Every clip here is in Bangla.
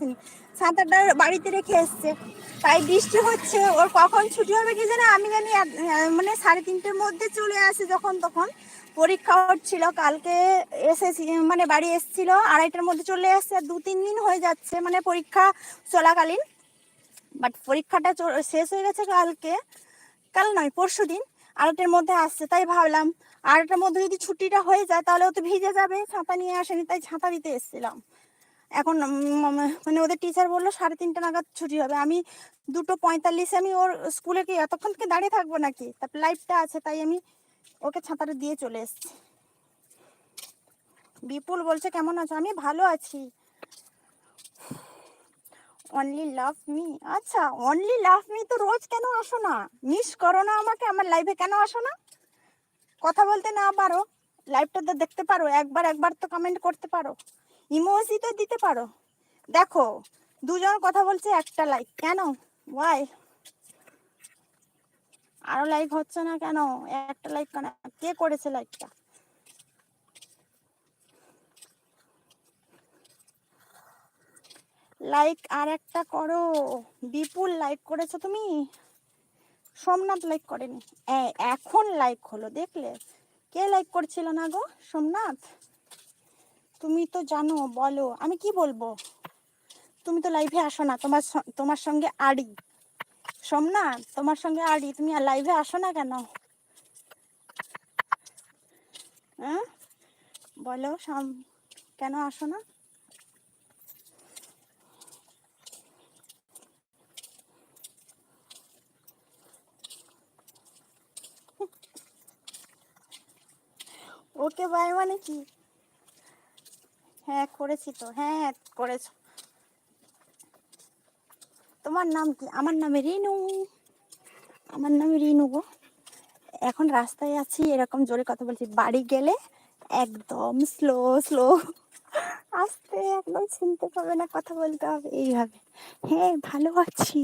আসেনি ছাতাটা বাড়িতে রেখে এসছে। তাই বৃষ্টি হচ্ছে, ওর কখন ছুটি হবে কি জানে, আমি জানি মানে সাড়ে তিনটের মধ্যে চলে আসে যখন তখন। পরীক্ষা হচ্ছিল, কালকে এসেছি মানে বাড়ি এসেছিল, আড়াইটার মধ্যে চলে আসছে দু তিন দিন হয়ে যাচ্ছে মানে পরীক্ষা চলাকালীন। বাট পরীক্ষাটা শেষ হয়ে গেছে কালকে, কাল নয়, পরশু দিন, আড়াইটার মধ্যে আসছে, তাই ভাবলাম, আড়াইটার মধ্যে যদি ছুটিটা হয়ে যায় তাহলে ও তো ভিজে যাবে, ছাতা নিয়ে আসেনি, তাই ছাতা দিতে এসেছিলাম। এখন মানে ওদের টিচার বলল সাড়ে তিনটে নাগাদ ছুটি হবে। আমি দুটো পঁয়তাল্লিশে আমি ওর স্কুলে কি এতক্ষণ থেকে দাঁড়িয়ে থাকব নাকি? তারপর লাইটটা আছে, তাই আমি ওকে ছাতাটা দিয়ে চলে এসছি। বিপুল বলছে, কেমন আছো? আমি ভালো আছি। অনলি লাভ মি আচ্ছা অনলি লাভ মি তো রোজ কেন আসো না? মিস করো না আমাকে, আমার লাইভে কেন আসো না? কথা বলতে না পারো। লাইভটা তো দেখতে পারো, একবার একবার তো কমেন্ট করতে পারো। ইমোজি তো দিতে পারো। দেখো, দুজন কথা বলছে, একটা লাইক কেন? ওয়াই আরও লাইক হচ্ছে না কেন? একটা লাইক কেন? কে করেছে লাইকটা লাইক আর একটা করো। বিপুল লাইক করেছ তুমি? সোমনাথ লাইক করেনি। এখন লাইক হলো, দেখলে? কে লাইক করছিল না গো? সোমনাথ? তুমি তো জানো, বলো। আমি কি বলব? তুমি তো লাইভে আসো না, তোমার তোমার সঙ্গে আড়ি সোমনাথ তোমার সঙ্গে আড়ি তুমি আর লাইভে আসো না কেন? হ্যাঁ? বলো কেন আসো না? ওকে বাই মানে কি? হ্যাঁ করেছি তো হ্যাঁ হ্যাঁ করেছো তোমার নাম কি আমার নাম রিনু আমার নাম রিনু গো এখন রাস্তায় আছি এরকম জোরে কথা বলছি বাড়ি গেলে একদম স্লো স্লো আস্তে একদম শুনতে পাবে না কথা বলতে হবে এইভাবে হ্যাঁ ভালো আছি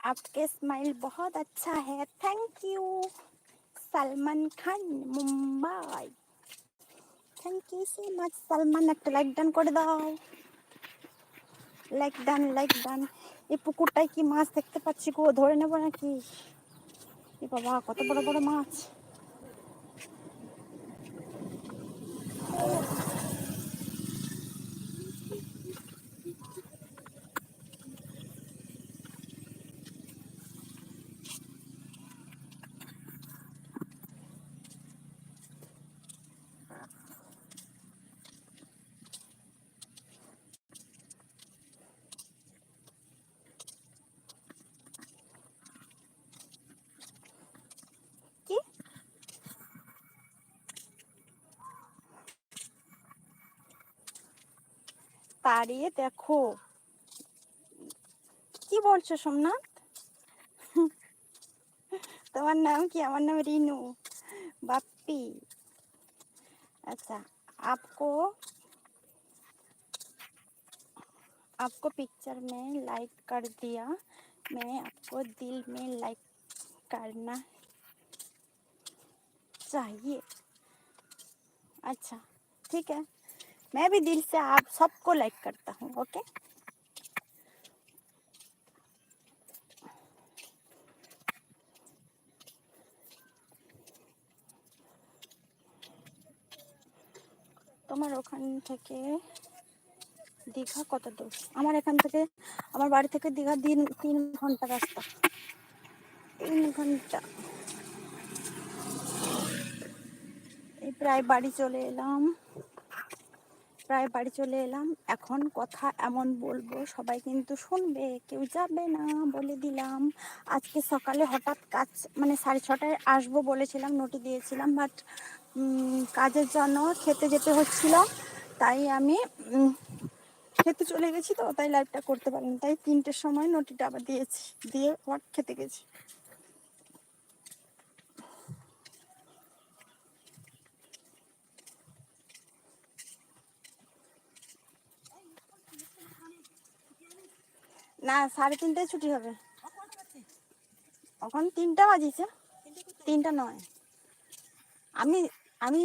आपके स्माइल बहुत अच्छा है thank you Salman Khan, Mumbai. Thank you so much Salman, একটা লাইক ডান করে দাও। লাইক ডান লাইক ডান এই পুকুরটায় কি মাছ দেখতে পাচ্ছি গো? ধরে নেব নাকি? এ বাবা, কত বড় বড় মাছ। তাড়িয়ে দেখো কি বলছো সোমনাথ তোমার নাম কি আমার नाम रीनू बाप्पी अच्छा आपको आपको पिक्चर में लाइक कर दिया मैं आपको दिल में लाइक करना चाहिए अच्छा ठीक है मैं भी दिल से आप सबको लाइक करता हूँ ओके তোমার ওখান থেকে দীঘা কত দূর আমার এখান থেকে আমার বাড়ি থেকে দীঘা দিন তিন ঘন্টা রাস্তা তিন ঘন্টা এই প্রায় বাড়ি চলে এলাম প্রায় বাড়ি চলে এলাম। এখন কথা এমন বলব, সবাই কিন্তু শুনবে, কেউ যাবে না বলে দিলাম। আজকে সকালে হঠাৎ কাজ মানে সাড়ে ছটায় আসব বলেছিলাম, নোটি দিয়েছিলাম বাট কাজের জন্য খেতে যেতে হচ্ছিল, তাই আমি খেতে চলে গেছি তো, তাই লাইভটা করতে পারিনি, তাই তিনটের সময় নোটিটা আবার দিয়েছি, দিয়ে আবার খেতে গেছি। না সাড়ে তিনটায় ছুটি হবে। এখন তিনটা বাজিছে তিনটা নয়। আমি আমি